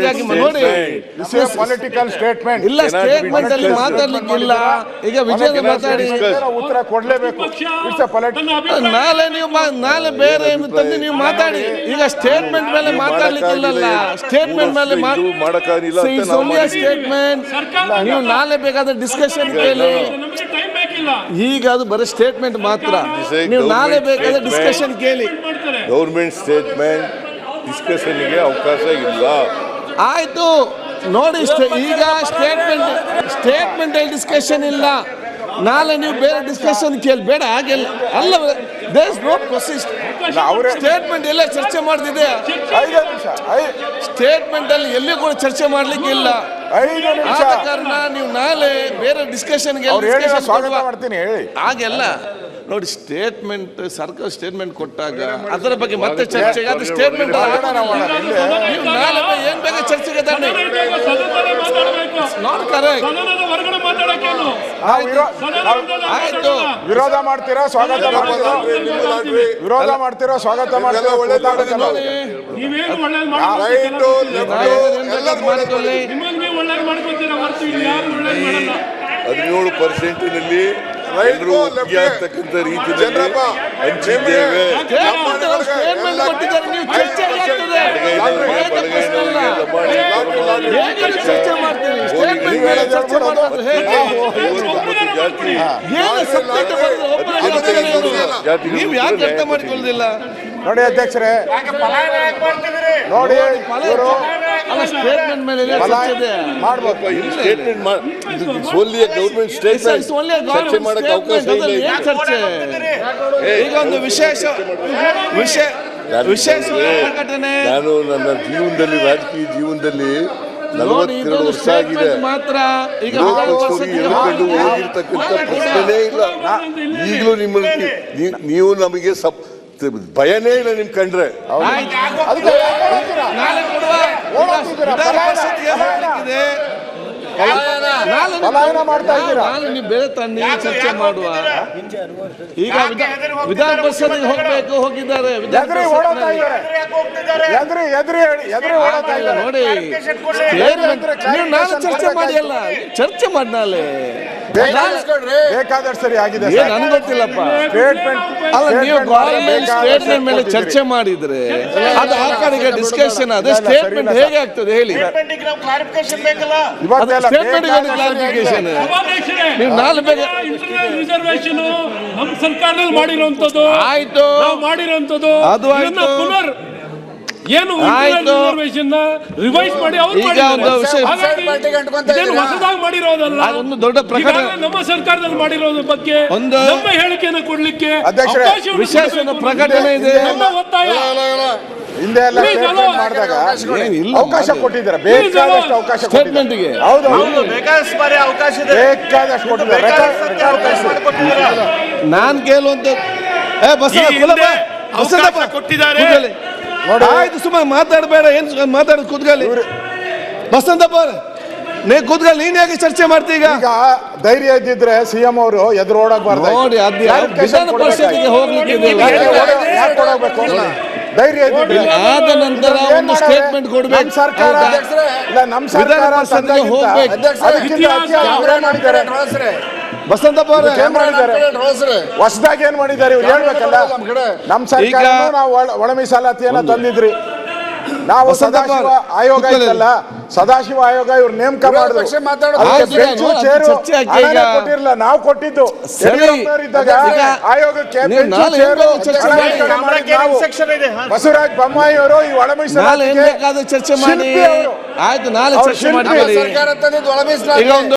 ಯಾಕೆ ನೋಡಿ political statement ಇಲ್ಲ ಸ್ಟೇಟ್ಮೆಂಟ್ ಅಲ್ಲಿ ಮಾತಾಡ್ಲಿಕ್ಕಿಲ್ಲ. ಈಗ ವಿಜಯ ಮಾತಾಡಿ. ಉತ್ತರ ಕೊಡ್ಲೇಬೇಕು. ಇಟ್ಸ್ ಪೊಲಿಟಿಕಲ್ ನಾಳೆ ನೀವು ಮಾ- ನಾಳೆ ಬೇರೆ ಏನು ತಂದು ನೀವು ಮಾತಾಡಿ. ಈಗ ಸ್ಟೇಟ್ಮೆಂಟ್ ಮೇಲೆ ಮಾತಾಡ್ಲಿಕ್ಕಿಲ್ಲ ಸ್ಟೇಟ್ಮೆಂಟ್ ಮೇಲೆ. ಸ್ಟೇಟ್ಮೆಂಟ್ ನೀವು ನಾಳೆ ಬೇಕಾದ್ರೆ ಡಿಸ್ಕಷನ್ ಕೇಳಿ. ನಮಗೆ ಟೈಮ್ ಬೇಕಿಲ್ಲ. ಈಗ ಅದು ಬರೀ ಸ್ಟೇಟ್ಮೆಂಟ್ ಮಾತ್ರ. ನೀವು ನಾಳೆ ಬೇಕಾದ ಬೇಕಾದ್ರೆ ಡಿಸ್ಕಷನ್ ಕೇಳಿ. ಗೌರ್ಮೆಂಟ್ ಸ್ಟೇಟ್ಮೆಂಟ್ ಡಿಸ್ಕಷನ್ಗೆ ಅವಕಾಶ ಇಲ್ಲ. ಆಯ್ತು. ನೋಡಿ ಈಗ ಸ್ಟೇಟ್ಮೆಂಟ್ ಸ್ಟೇಟ್ಮೆಂಟ್ ಅಲ್ಲಿ ಡಿಸ್ಕಷನ್ ಇಲ್ಲ. ನಾಳೆ ನೀವು ಬೇರೆ ಡಿಸ್ಕಷನ್ ಕೇಳಿ ಬೇಡ ಹಾಗೆಲ್ಲ. ಅಲ್ಲ ದೇಸ್ ನೋ ಪ್ರೊಸೆಸ್ ಅವರ ಸ್ಟೇಟ್ಮೆಂಟ್ ಎಲ್ಲ ಚರ್ಚೆ ಮಾಡ್ತಿದೆ. ಸ್ಟೇಟ್ಮೆಂಟ್ ಅಲ್ಲಿ ಎಲ್ಲಿ ಕೂಡ ಚರ್ಚೆ ಮಾಡ್ಲಿಕ್ಕೆ ಇಲ್ಲ. ಕಾರಣ ನೀವು ನಾಳೆ ಬೇರೆ ಡಿಸ್ಕಷನ್ಗೆ ಅವ್ರು ಹೇಳಿ ನಾನು ಸ್ವಾಗತ ಮಾಡ್ತೀನಿ ಹೇಳಿ. ಹಾಗೆಲ್ಲ. ನೋಡಿ ಸ್ಟೇಟ್ಮೆಂಟ್ ಸರ್ಕಾರ ಸ್ಟೇಟ್ಮೆಂಟ್ ಕೊಟ್ಟಾಗ ಅದರ ಬಗ್ಗೆ ಮತ್ತೆ ಚರ್ಚೆಗೆ ಅದು ಸ್ಟೇಟ್ಮೆಂಟ್ ಏನ್ ಬೇಕಾ ಚರ್ಚೆಗೆ ನಾಟ್ ಕರೆಕ್ಟ್ ಆಯ್ತು. ವಿರೋಧ ಮಾಡ್ತೀರಾ? ಸ್ವಾಗತ ಮಾಡ್ತೀರಾ? ವಿರೋಧ ಮಾಡ್ತೀರಾ? ಸ್ವಾಗತ ಮಾಡ್ತೀರಾ? ಹದಿನೇಳು ಪರ್ಸೆಂಟಿನಲ್ಲಿ ಎಲ್ಲರೂ ರೀತಿಯಲ್ಲಿ ಹಂಚಿದ್ದೇವೆ. ನೀವು ಯಾಕೆ ಅರ್ಥ ಮಾಡಿಕೊಳ್ಳುದಿಲ್ಲ? ನೋಡಿ ಅಧ್ಯಕ್ಷರೇ ನೋಡಿ ಸ್ಟೇಟ್ಮೆಂಟ್ ಮೇಲೆ ಇದೆ ಮಾಡ್ಬೇಕು. ಗೌರ್ಮೆಂಟ್ This is ಸ್ಟೇಟ್ಮೆಂಟ್ ಚರ್ಚೆ ಮಾಡಕ್ಕೆ ಅವಕಾಶ. ಇಲ್ಲ ಈಗ. ಒಂದು ವಿಶೇಷ ವಿಶೇಷ ವಿಶೇಷ ಪ್ರಕಟಣೆ ನಾನು ನನ್ನ ಜೀವನದಲ್ಲಿ ರಾಜಕೀಯ ಜೀವನದಲ್ಲಿ ನಲವತ್ತೆರಡು ವರ್ಷ ಆಗಿದೆ. ಮಾತ್ರ ಈಗ ಪ್ರಶ್ನೆನೇ ಇಲ್ಲ. ಈಗಲೂ ನಿಮ್ಮಲ್ಲಿ ನೀವು ನಮಗೆ ಸಪ್ ಭಯನೇ ಇಲ್ಲ ನಿಮ್ ಕಂಡ್ರೆ. ಪಲಾಯನ. ಮಾಡ್ತಾ ಇದ್ದೀರಾ? ನಾಳೆ ನೀವು ಬೇರೆ ತನ್ನಿ ಚರ್ಚೆ ಮಾಡುವ? ಈಗ ವಿಧಾ- ವಿಧಾನ ಪರಿಷತ್ ಹೋಗ್ಬೇಕು ಹೋಗಿದ್ದಾರೆ. ಎದ್ರಿ ಓಡೋತಾ ಪರಿಷತ್ನಲ್ಲಿ. ಇದ್ದಾರೆ. ಎದ್ರಿ ಎದ್ರಿ ಹೇಳಿ ಎದ್ರಿ ಓಡೋತಾ ಇದ್ದಾರೆ. ನೋಡಿ. ನಾನು ಚರ್ಚೆ ಮಾಡಿ ಅಲ್ಲ ಚರ್ಚೆ ಮಾಡಿ ನಾಳೆ ಬೇಕಾದಷ್ಟು ಸರಿ ಆಗಿದೆ ಏನ್ ನನ್ಗೆ ಗೊತ್ತಿಲ್ಲಪ್ಪ. ಸ್ಟೇಟ್ಮೆಂಟ್ ಅಲ್ಲ ನೀವು ಸ್ಟೇಟ್ಮೆಂಟ್ ಮೇಲೆ ಚರ್ಚೆ ಮಾಡಿದ್ರೆ ಅದು ಆ ಕಡೆಗೆ ಡಿಸ್ಕಷನ್ ಅದೇ ಸ್ಟೇಟ್ಮೆಂಟ್ ಹೇಗೆ ಆಗ್ತದೆ ಹೇಳಿ. ಸ್ಟೇಟ್ಮೆಂಟ್ ಕ್ಲಾರಿಫಿಕೇಶನ್ ನೀವು ನಾಲ್ಕು ಬೇಗ ರಿಸರ್ವೇಶನ್ ನಮ್ಮ ಸರ್ಕಾರದಲ್ಲಿ ಮಾಡಿರುವಂತದ್ದು ಆಯ್ತು. ನಾವು ಮಾಡಿರುವಂತದ್ದು ಅದು. ಪುನರ್ ಏನು. ರಿಸರ್ವೇಶನ್ ರಿವೈಸ್ ಮಾಡಿ ಅವ್ರು ಹೊಸದಾಗಿ ಮಾಡಿರೋದಲ್ಲ ಒಂದು ದೊಡ್ಡ. ಈಗಾಗಲೇ ನಮ್ಮ ಸರ್ಕಾರದಲ್ಲಿ ಮಾಡಿರೋದ್ರ ಬಗ್ಗೆ ಒಂದು- ನಮ್ಮ ಹೇಳಿಕೆಯನ್ನು ಕೊಡ್ಲಿಕ್ಕೆ ವಿಶೇಷ ಪ್ರಕಟಣೆ ಇದೆ. ನಮ್ಮ ಒತ್ತಾಯ ಹಿಂದೆ ಎಲ್ಲ ಸ್ಟೇಟ್ಮೆಂಟ್ ಮಾಡಿದಾಗ ಏನ್ ಇಲ್ಲ ಅವಕಾಶ. ಕೊಟ್ಟಿದ್ದಾರೆ ಬೇಕಾದಷ್ಟು ಅವಕಾಶ. ಕೊಟ್ಟಿದ್ದಾರೆ. ಹೌದು ಹೌದು ಬೇಕಾದಷ್ಟು ಬಾರಿ ಅವಕಾಶ ಇದೆ ಬೇಕಾದಷ್ಟು ಕೊಟ್ಟಿದ್ದಾರೆ ನಾನು ಅವಕಾಶ ಮಾಡಿಕೊಟ್ಟಿದ್ದೀರಾ ನಾನ್ ಕೇಳುವಂತ ಅವಕಾಶ ಕೊಟ್ಟಿದ್ದಾರೆ. ನೋಡಿ. ಆಯ್ತು ಸುಮ್ಮನೆ ಮಾತಾಡಬೇಡ ಏನು ಮಾತಾಡೋದು ಕೂತ್ಕೊಳ್ಳಿ ಬಸಂತಪ್ಪ ನೀ ಕೂತ್ಕೊಳ್ಳಿ ನೀನ್ ಯಾಕೆ ಚರ್ಚೆ ಮಾಡ್ತೀ ಈಗ? ಈಗ ಧೈರ್ಯ ಇದ್ದಿದ್ರೆ ಸಿಎಂ ಅವರು ಎದುರು ಓಡಾಕ್ಬಾರ್ದು ನೋಡಿ ಅದು ಯಾವ ವಿಧಾನ ಪರಿಷತ್ಗೆ ಹೋಗ್ಲಿಕ್ಕೆ ಯಾಕೆ ಧೈರ್ಯ ಇದ್ದಿದ್ರೆ. ಆದ ನಂತರ ಒಂದು ಸ್ಟೇಟ್ಮೆಂಟ್ ಕೊಡ್ಬೇಕು. ನಮ್ ಸರ್ಕಾರ ಹೌದಾ? ಇಲ್ಲ ನಮ್ಮ ಸರ್ಕಾರ ಹೋಗ್ಬೇಕು. ಅದಕ್ಕಿಂತ ಮಾಡಿದ್ದಾರೆ? ಬಸಂತಪ್ಪ ಅವರೇ, ಏನ್ ಮಾಡಿದ್ದಾರೆ? ಹೊಸದಾಗಿ ಏನ್ ಮಾಡಿದ್ದಾರೆ ಇವ್ರು? ಹೇಳ್ಬೇಕಲ್ಲ? ನಮ್ ಸರ್ಕಾರ ನಾವು ಒಳ- ಮೀಸಲಾತಿಯನ್ನ ತಂದಿದ್ರಿ. ನಾವು ಸದಾಶಿವ ಆಯೋಗ. ಇತ್ತಲ್ಲ ಸದಾಶಿವ ಆಯೋಗ ಇವ್ರು ನೇಮಕ ಮಾಡಿದ್ರು ಬೆಂಚು ಚೇರು ಕೊಟ್ಟಿರ್ಲಿಲ್ಲ. ನಾವು ಕೊಟ್ಟಿದ್ದು. ಇದ್ದಾಗ ಆಯೋಗಕ್ಕೆ ಬೆಂಚು ಚೇರು ಮಾಡಿ? ಬಸವರಾಜ ಬೊಮ್ಮಾಯಿ ಅವರು ಈ ಒಳ ಮೀಸಲಾತಿಗೆ ಚರ್ಚೆ ಮಾಡಿ. ಆಯ್ತು ನಾಳೆ ಸರ್ಕಾರ ಚರ್ಚೆ ಶಿಲ್ಪಿ.